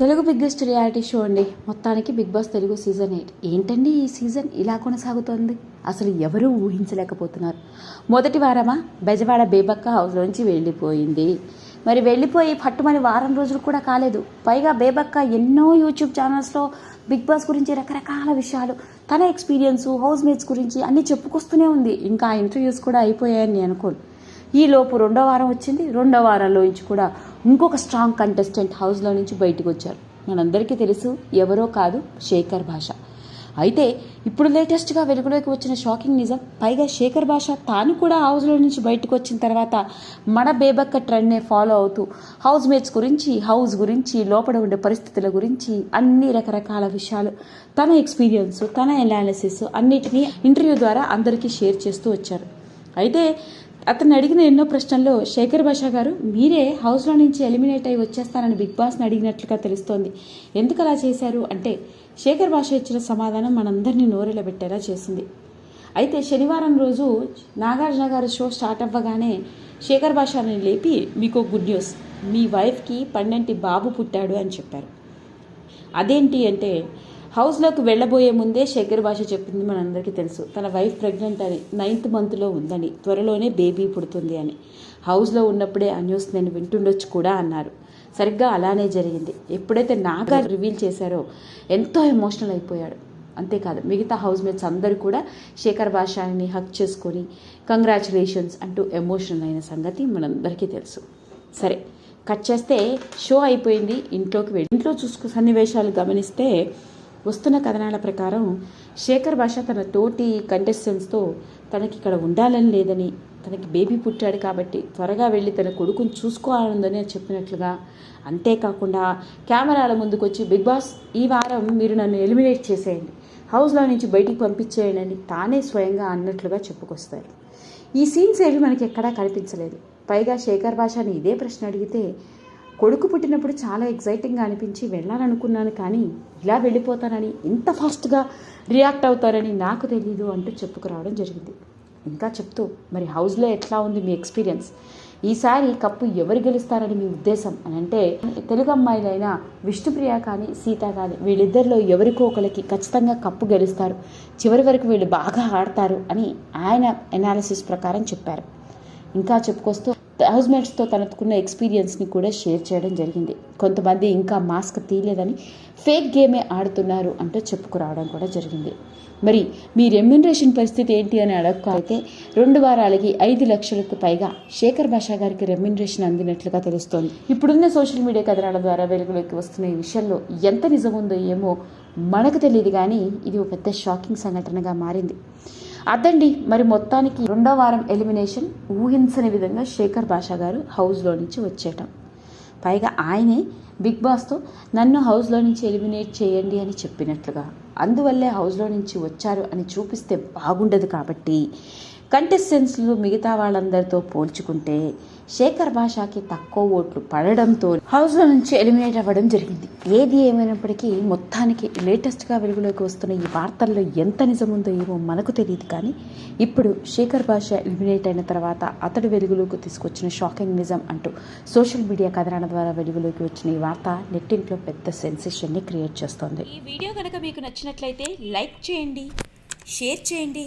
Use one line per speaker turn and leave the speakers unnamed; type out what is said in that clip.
Telugu biggest reality show అండి. మొత్తానికి Bigg Boss Telugu season eight. ఏంటండి ఈ సీజన్ ఇలా కొనసాగుతోంది? అసలు ఎవరూ ఊహించలేకపోతున్నారు. మొదటి వారమా? బెజవాడ బేబక్క హౌస్ నుంచి వెళ్ళిపోయింది. మరి వెళ్ళిపోయి పట్టుమని వారం రోజులు కూడా కాలేదు. పైగా బేబక్క ఎన్నో యూట్యూబ్ ఛానల్స్లో బిగ్ బాస్ గురించి రకరకాల విషయాలు తన ఎక్స్పీరియన్స్ హౌస్ మేట్స్ గురించి అన్నీ చెప్పుకొస్తూనే ఉంది. ఇంకా ఆ ఇంటర్వ్యూస్ కూడా అయిపోయాయని నేను అనుకోను. ఈలోపు రెండో వారం వచ్చింది. రెండో వారంలో నుంచి కూడా ఇంకొక స్ట్రాంగ్ కంటెస్టెంట్ హౌస్లో నుంచి బయటకు వచ్చారు. మనందరికీ తెలుసు ఎవరో కాదు శేఖర్ భాష. అయితే ఇప్పుడు లేటెస్ట్గా వెలుగులోకి వచ్చిన షాకింగ్ నిజం పైగా శేఖర్ భాష తాను కూడా హౌస్లో నుంచి బయటకు వచ్చిన తర్వాత మన బేబక్క ట్రెండ్నే ఫాలో అవుతూ హౌస్ మేట్స్ గురించి హౌస్ గురించి లోపల ఉండే పరిస్థితుల గురించి అన్ని రకరకాల విషయాలు తన ఎక్స్పీరియన్స్ తన ఎనాలిసిస్ అన్నిటినీ ఇంటర్వ్యూ ద్వారా అందరికీ షేర్ చేస్తూ వచ్చారు. అయితే అతను అడిగిన ఎన్నో ప్రశ్నల్లో శేఖర్ భాషా గారు మీరే హౌస్లో నుంచి ఎలిమినేట్ అయి వచ్చేస్తారని బిగ్ బాస్ని అడిగినట్లుగా తెలుస్తోంది. ఎందుకు అలా చేశారు? అంటే శేఖర్ భాష ఇచ్చిన సమాధానం మనందరినీ నోరెలబెట్టేలా చేసింది. అయితే శనివారం రోజు నాగార్జున గారు షో స్టార్ట్ అవ్వగానే శేఖర్ భాషాని లేపి మీకు గుడ్ న్యూస్. మీ వైఫ్కి పన్నెంటి బాబు పుట్టాడు అని చెప్పారు. అదేంటి అంటే హౌస్లోకి వెళ్ళబోయే ముందే శేఖర్ భాష చెప్పింది మనందరికీ తెలుసు. తన వైఫ్ ప్రెగ్నెంట్ అని నైన్త్ మంత్లో ఉందని త్వరలోనే బేబీ పుడుతుంది అని. హౌస్లో ఉన్నప్పుడే ఆ న్యూస్ నేను వింటుండొచ్చు కూడా అన్నారు. సరిగ్గా అలానే జరిగింది. ఎప్పుడైతే నాగా రివీల్ చేశారో ఎంతో ఎమోషనల్ అయిపోయాడు. అంతేకాదు మిగతా హౌస్ మేట్స్ అందరూ కూడా శేఖర్ భాషని హక్ చేసుకొని కంగ్రాచులేషన్స్ అంటూ ఎమోషనల్ అయిన సంగతి మనందరికీ తెలుసు. సరే కట్ చేస్తే షో అయిపోయింది. ఇంట్లోకి వెళ్ళి ఇంట్లో చూసుకు సన్నివేశాలు గమనిస్తే వస్తున్న కథనాల ప్రకారం శేఖర్ భాష తన తోటి కంటెస్టెంట్స్తో తనకి ఇక్కడ ఉండాలని లేదని తనకి బేబీ పుట్టాడు కాబట్టి త్వరగా వెళ్ళి తన కొడుకుని చూసుకోవాలని చెప్పినట్లుగా అంతేకాకుండా కెమెరాల ముందుకు వచ్చి బిగ్ బాస్ ఈ వారం మీరు నన్ను ఎలిమినేట్ చేసేయండి. హౌస్లో నుంచి బయటికి పంపించేయండి అని తానే స్వయంగా అన్నట్లుగా చెప్పుకొస్తారు. ఈ సీన్స్ ఏవి మనకి ఎక్కడా కనిపించలేదు. పైగా శేఖర్ భాషని ఇదే ప్రశ్న అడిగితే కొడుకు పుట్టినప్పుడు చాలా ఎగ్జైటింగ్గా అనిపించి వెళ్ళాలనుకున్నాను కానీ ఇలా వెళ్ళిపోతానని ఇంత ఫాస్ట్గా రియాక్ట్ అవుతారని నాకు తెలీదు అంటూ చెప్పుకురావడం జరిగింది. ఇంకా చెప్తూ మరి హౌస్లో ఎట్లా ఉంది మీ ఎక్స్పీరియన్స్ ఈసారి కప్పు ఎవరు గెలుస్తారని మీ ఉద్దేశం? అని అంటే తెలుగు అమ్మాయిలైన విష్ణుప్రియ కానీ సీత కానీ వీళ్ళిద్దరిలో ఎవరికో ఒకరికి ఖచ్చితంగా కప్పు గెలుస్తారు. చివరి వరకు వీళ్ళు బాగా ఆడతారు అని ఆయన ఎనాలిసిస్ ప్రకారం చెప్పారు. ఇంకా చెప్పుకొస్తూ హౌస్మేట్స్తో తనకున్న ఎక్స్పీరియన్స్ని కూడా షేర్ చేయడం జరిగింది. కొంతమంది ఇంకా మాస్క్ తీయలేదని ఫేక్ గేమే ఆడుతున్నారు అంటూ చెప్పుకురావడం కూడా జరిగింది. మరి మీ రెమ్యునరేషన్ పరిస్థితి ఏంటి అని అడగక అయితే రెండు వారాలకి ఐదు లక్షలకు పైగా శేఖర్ భాషా గారికి రెమ్యునరేషన్ అందినట్లుగా తెలుస్తోంది. ఇప్పుడున్న సోషల్ మీడియా కథనాల ద్వారా వెలుగులోకి వస్తున్న ఈ విషయంలో ఎంత నిజముందో ఏమో మనకు తెలియదు కానీ ఇది ఒక పెద్ద షాకింగ్ సంఘటనగా మారింది. అదండి మరి మొత్తానికి రెండో వారం ఎలిమినేషన్ ఊహించని విధంగా శేఖర్ భాషా గారు హౌస్లో నుంచి వచ్చేయటం. పైగా ఆయనే బిగ్ బాస్తో నన్ను హౌస్లో నుంచి ఎలిమినేట్ చేయండి అని చెప్పినట్లుగా. అందువల్లే హౌస్లో నుంచి వచ్చారు అని చూపిస్తే బాగుండదు కాబట్టి కంటెస్టెంట్స్లు మిగతా వాళ్ళందరితో పోల్చుకుంటే శేఖర్ భాషకి తక్కువ ఓట్లు పడడంతో హౌస్లో నుంచి ఎలిమినేట్ అవ్వడం జరిగింది. ఏది ఏమైనప్పటికీ మొత్తానికి లేటెస్ట్గా వెలుగులోకి వస్తున్న ఈ వార్తల్లో ఎంత నిజం ఉందో ఏమో మనకు తెలియదు కానీ ఇప్పుడు శేఖర్ భాష ఎలిమినేట్ అయిన తర్వాత అతడు వెలుగులోకి తీసుకొచ్చిన షాకింగ్ నిజం అంటూ సోషల్ మీడియా కథనాల ద్వారా వెలుగులోకి వచ్చిన ఈ వార్త నెట్టింట్లో పెద్ద సెన్సేషన్ని క్రియేట్ చేస్తోంది.
ఈ వీడియో కనుక మీకు నచ్చినట్లయితే లైక్ చేయండి షేర్ చేయండి.